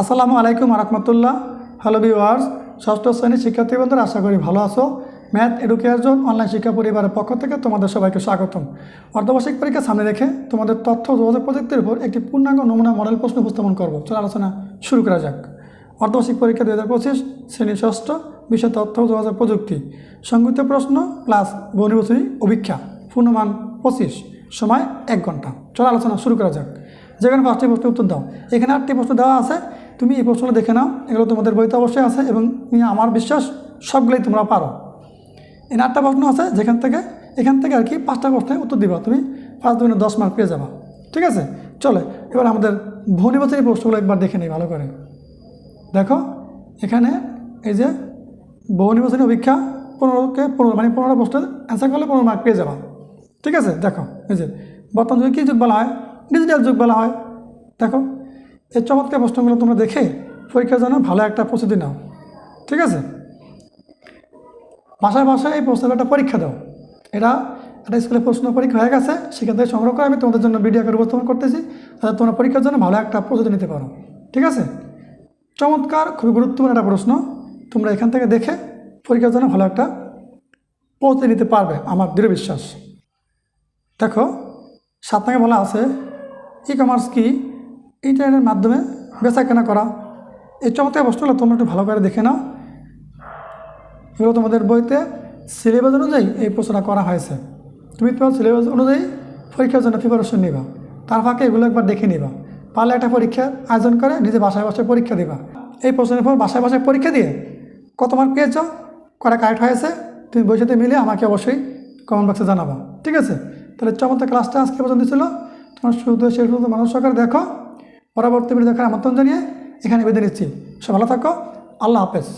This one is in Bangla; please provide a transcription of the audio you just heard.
আসসালামু আলাইকুম রহমতুল্লাহ হ্যালো ভিওয়ার্স ষষ্ঠ শ্রেণির শিক্ষার্থী বন্ধুরা, আশা করি ভালো আছো। ম্যাথ এডুকেশন অনলাইন শিক্ষা পরিবারের পক্ষ থেকে তোমাদের সবাইকে স্বাগতম। অর্ধবার্ষিক পরীক্ষা সামনে রেখে তোমাদের তথ্য যোগাযোগ প্রযুক্তির উপর একটি পূর্ণাঙ্গ নমুনা মডেল প্রশ্ন উপস্থাপন করব। চলো আলোচনা শুরু করা যাক। অর্ধবার্ষিক পরীক্ষা দু হাজার পঁচিশ শ্রেণি ষষ্ঠ, বিষয় তথ্য যোগাযোগ প্রযুক্তি। সংযুক্ত প্রশ্ন প্লাস বহুনির্বাচনী অভিক্ষা। পূর্ণমান পঁচিশ, সময় এক ঘণ্টা। চলো আলোচনা শুরু করা যাক। যেখানে পাঁচটি প্রশ্নের উত্তর দাও। এখানে আটটি প্রশ্ন দেওয়া আছে। তুমি এই প্রশ্নগুলো দেখে নাও, এগুলো তোমাদের বইতে অবশ্যই আছে এবং তুমি আমার বিশ্বাস সবগুলোই তোমরা পারো। এই আটটা প্রশ্ন আছে, যেখান থেকে, এখান থেকে আর কি পাঁচটা প্রশ্নের উত্তর দিবা। তুমি পাঁচ দুগুণে দশ মার্ক পেয়ে যাবা। ঠিক আছে? চলে, এবার আমাদের বহুনির্বাচনী প্রশ্নগুলো একবার দেখে নিই ভালো করে। দেখো, এখানে এই যে বহু নির্বাচনী অভিক্ষা পনেরোকে পনেরো মানে পনেরো প্রশ্নের অ্যান্সার করলে পনেরো মার্ক পেয়ে যাবা। ঠিক আছে? দেখো, এই যে বর্তমান যুগে কী যুগ বলা হয়? ডিজিটাল যুগ বলা হয়। দেখো এই চমৎকার প্রশ্নগুলো তোমরা দেখে পরীক্ষার জন্য ভালো একটা প্রস্তুতি নাও। ঠিক আছে? ভাষায় ভাষায় এই প্রশ্নের একটা পরীক্ষা দাও। এটা একটা স্কুলে প্রশ্ন পরীক্ষা হয়ে গেছে, সেখান থেকে সংগ্রহ করে আমি তোমাদের জন্য ভিডিও আকারে উপস্থাপন করতেছি, তাহলে তোমরা পরীক্ষার জন্য ভালো একটা প্রস্তুতি নিতে পারো। ঠিক আছে? চমৎকার, খুবই গুরুত্বপূর্ণ একটা প্রশ্ন। তোমরা এখান থেকে দেখে পরীক্ষার জন্য ভালো একটা পৌঁছে নিতে পারবে, আমার দৃঢ় বিশ্বাস। দেখো, সাত বলা আছে ই কমার্স কি? ইন্টারনেটের মাধ্যমে বেচা কেনা করা। এই চমৎকার বস্তুগুলো তোমরা একটু ভালো করে দেখে নাও। এগুলো তোমাদের বইতে সিলেবাস অনুযায়ী এই প্রশ্নটা করা হয়েছে। তুমি তোমার সিলেবাস অনুযায়ী পরীক্ষার জন্য প্রিপারেশন নিবা। তার ফাঁকে এগুলো একবার দেখে নিবা। পারলে একটা পরীক্ষার আয়োজন করে নিজে বাসায় বাসায় পরীক্ষা দিবা। এই প্রশ্নের পর বাসায় বাসায় পরীক্ষা দিয়ে কত মার্ক পেয়েছ করা কারেক্ট হয়েছে, তুমি বইয়ের মিলে আমাকে অবশ্যই কমেন্ট বক্সে জানাবা। ঠিক আছে? তাহলে চমৎকার ক্লাসটা আজকে পর্যন্ত ছিল। তোমার শুধু শেষ পর্যন্ত মানুষ সরকার দেখো। পরবর্তী ভিডিও দেখার আমন্ত্রণ জানিয়ে এখানে বেঁধে নিচ্ছি। সব ভালো থাকো। আল্লাহ হাফেজ।